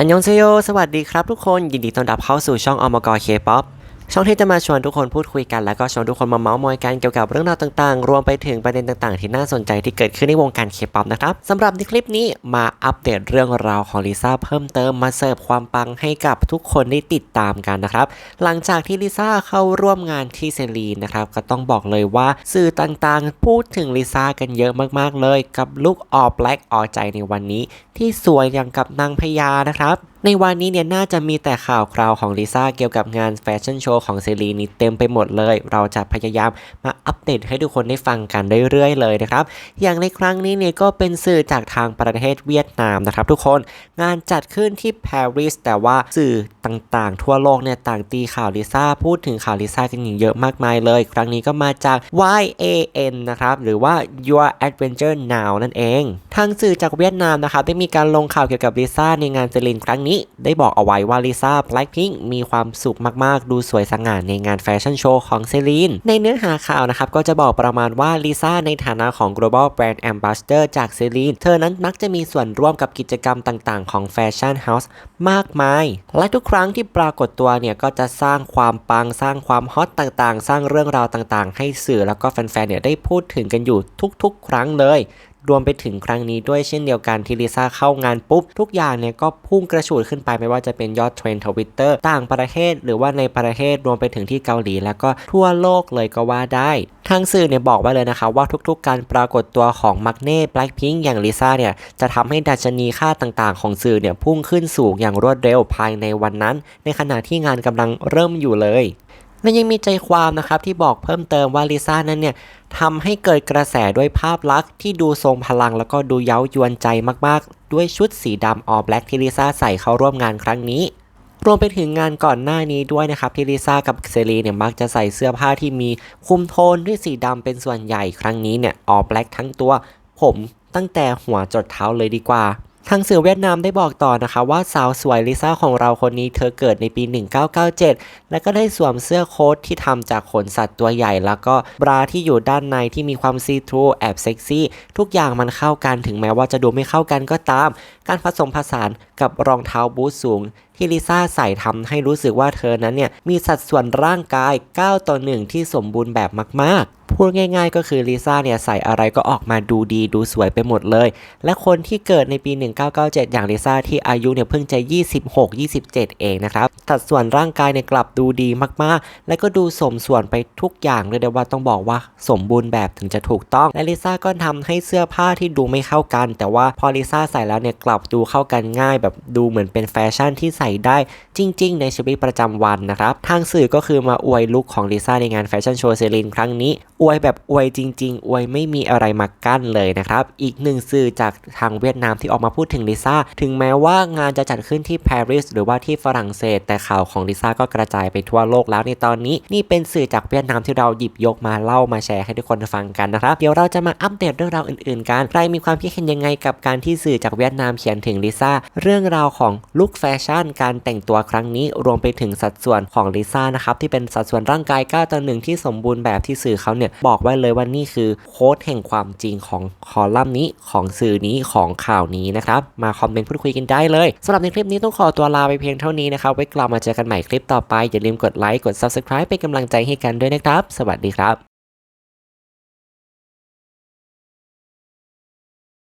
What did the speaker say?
อันยองเซโย สวัสดีครับทุกคน ยินดีต้อนรับเข้าสู่ช่องอมกเคป๊อป ช่องที่จะมาชวนทุกคนพูดคุยกัน แล้วก็ชวนทุกคนมาเมาส์มอยกันเกี่ยวกับเรื่องราวต่างๆ รวมไปถึงประเด็นต่างๆ ที่น่าสนใจที่เกิดขึ้นในวงการเคป๊อปนะครับสำหรับในคลิปนี้มาอัปเดตเรื่องราวของลิซ่าเพิ่มเติมมาเสิร์ฟความปังให้กับทุกคนได้ติดตามกันนะครับ หลังจากที่ลิซ่าเข้าร่วมงานที่เซรีนนะครับก็ต้องบอกเลยว่าสื่อต่างๆ พูดถึงลิซ่ากันเยอะมากๆเลย กับลุคออ b แบล็กออใจในวันนี้ ที่สวยอย่างกับนางพญานะครับ ในวันนี้เนี่ยน่าจะมีแต่ข่าวคราวของลิซ่าเกี่ยวกับงานแฟชั่นโชว์ของเซรีนี่เต็มไปหมดเลย เราจะพยายามมาอัปเดตให้ทุกคนได้ฟังกันเรื่อยๆเลยนะครับ อย่างในครั้งนี้เนี่ยก็เป็นสื่อจากทางประเทศเวียดนามนะครับทุกคน งานจัดขึ้นที่ปารีสแต่ว่าสื่อต่างๆ ทั่วโลกเนี่ยต่างตีข่าวลิซ่าพูดถึงข่าวลิซ่ากันอย่างเยอะมากมายเลย ครั้งนี้ก็มาจาก YAN นะครับหรือว่า Your Adventure Now นั่นเอง ทางสื่อจากเวียดนามนะครับได้มีการลงข่าวเกี่ยวกับลิซ่าในงานเซรินครั้งนี้ได้บอกเอาไว้ว่าลิซ่า Blackpink มีความสุขมากๆ ดูสวยสง่าในงานแฟชั่นโชว์ของเซรีน ในเนื้อหาข่าวนะครับก็จะบอกประมาณว่าลิซ่าในฐานะของ global brand ambassador จากเซรีน เธอนั้นมักจะมีส่วนร่วมกับกิจกรรมต่างๆ ของแฟชั่นเฮาส์มากมาย และทุกครั้งที่ปรากฏตัวเนี่ยก็จะสร้างความปังสร้างความฮอตต่างๆ สร้างเรื่องราวต่างๆ ให้สื่อแล้วก็แฟนๆเนี่ยได้พูดถึงกันอยู่ทุกๆ ครั้งเลย รวมไปถึงครั้งนี้ด้วยเช่นเดียวกันที่ลิซ่าเข้างานปุ๊บ ทุกอย่างเนี่ยก็พุ่งกระฉูดขึ้นไปไม่ว่าจะเป็นยอดเทรนด์ทวิตเตอร์ต่างประเทศ หรือว่าในประเทศรวมไปถึงที่เกาหลี แล้วก็ทั่วโลกเลยก็ว่าได้ทางสื่อเนี่ยบอกไว้เลยนะคะว่าทุกๆ การปรากฏตัวของมักเน่แบล็คพิงอย่างลิซ่าเนี่ยจะทำให้ดัชนีค่าต่างๆ ของสื่อเนี่ยพุ่งขึ้นสูงอย่างรวดเร็วภายในวันนั้น ในขณะที่งานกำลังเริ่มอยู่เลย และยังมีใจความนะครับที่บอกเพิ่มเติมว่าลิซ่านั้นเนี่ยทำให้เกิดกระแสด้วยภาพลักษณ์ที่ดูทรงพลังแล้วก็ดูเย้ายวนใจมากๆ ด้วยชุดสีดำออแบล็กที่ลิซ่าใส่เข้าร่วมงานครั้งนี้ รวมไปถึงงานก่อนหน้านี้ด้วยนะครับที่ลิซ่ากับเซรีเนี่ยมักจะใส่เสื้อผ้าที่มีคุมโทนด้วยสีดำเป็นส่วนใหญ่ครั้งนี้เนี่ยออแบล็กทั้งตัว ผมตั้งแต่หัวจดเท้าเลยดีกว่า ทางสื่อเวียดนามได้บอกต่อนะคะว่าสาวสวยลิซ่าของเราคนนี้เธอเกิดในปี 1997 และก็ได้สวมเสื้อโค้ทที่ทำจากขนสัตว์ตัวใหญ่ แล้วก็บราที่อยู่ด้านในที่มีความซีทรูแอบเซ็กซี่ ทุกอย่างมันเข้ากันถึงแม้ว่าจะดูไม่เข้ากันก็ตาม การผสมผสานกับรองเท้าบูทสูงที่ลิซ่าใส่ทำให้รู้สึกว่าเธอนั้นเนี่ยมีสัดส่วนร่างกาย 9 ต่อ 1 ที่สมบูรณ์แบบมากๆ พูดง่ายๆ ก็คือลิซ่าเนี่ยใส่อะไรก็ออกมาดูดีดูสวยไปหมดเลย และคนที่เกิดในปี 1997 อย่างลิซ่าที่อายุเนี่ยเพิ่งจะ 26-27 เองนะครับสัดส่วนร่างกายเนี่ยกลับดูดีมากๆ และก็ดูสมส่วนไปทุกอย่างเลยเดียกว่าต้องบอกว่าสมบูรณ์แบบถึงจะถูกต้อง และลิซ่าก็ทำให้เสื้อผ้าที่ดูไม่เข้ากัน แต่ว่าพอลิซ่าใส่แล้วเนี่ยกลับดูเข้ากันง่าย แบบดูเหมือนเป็นแฟชั่นที่ใส่ได้จริง ๆ ในชีวิตประจำวันนะครับ ทางสื่อก็คือมาอวยลุคของลิซ่าในงานแฟชั่นโชว์เซรินครั้งนี้อวยแบบอวยจริง ๆ อวยไม่มีอะไรมากั้นเลยนะครับ อีกหนึ่งสื่อจากทางเวียดนามที่ออกมาพูดถึงลิซ่า ถึงแม้ว่างานจะจัดขึ้นที่ปารีสหรือว่าที่ฝรั่งเศส แต่ข่าวของลิซ่าก็กระจายไปทั่วโลกแล้วในตอนนี้ นี่เป็นสื่อจากเวียดนามที่เราหยิบยกมาเล่ามาแชร์ให้ทุกคนฟังกันนะครับ เดี๋ยวเราจะมาอัปเดตเรื่องราวอื่นๆกัน ใครมีความคิดเห็นยังไงกับการที่สื่อจากเวียดนามเขียนถึงลิซ่า เรื่องราวของลุคแฟชั่น การแต่งตัวครั้งนี้ รวมไปถึงสัดส่วนของลิซ่านะครับที่เป็นสัดส่วนร่างกาย9ต่อ1ที่สมบูรณ์แบบที่สื่อเขาเนี่ยบอกไว้เลยว่านี่คือโค้ดแห่งความจริงของคอลัมน์นี้ของสื่อนี้ของข่าวนี้นะครับ มาคอมเมนต์พูดคุยกันได้เลยสำหรับในคลิปนี้ต้องขอตัวลาไปเพียงเท่านี้นะครับ ไว้กลับมาเจอกันใหม่คลิปต่อไป อย่าลืมกดไลค์กด subscribe เป็นกำลังใจให้กันด้วยนะครับ สวัสดีครับ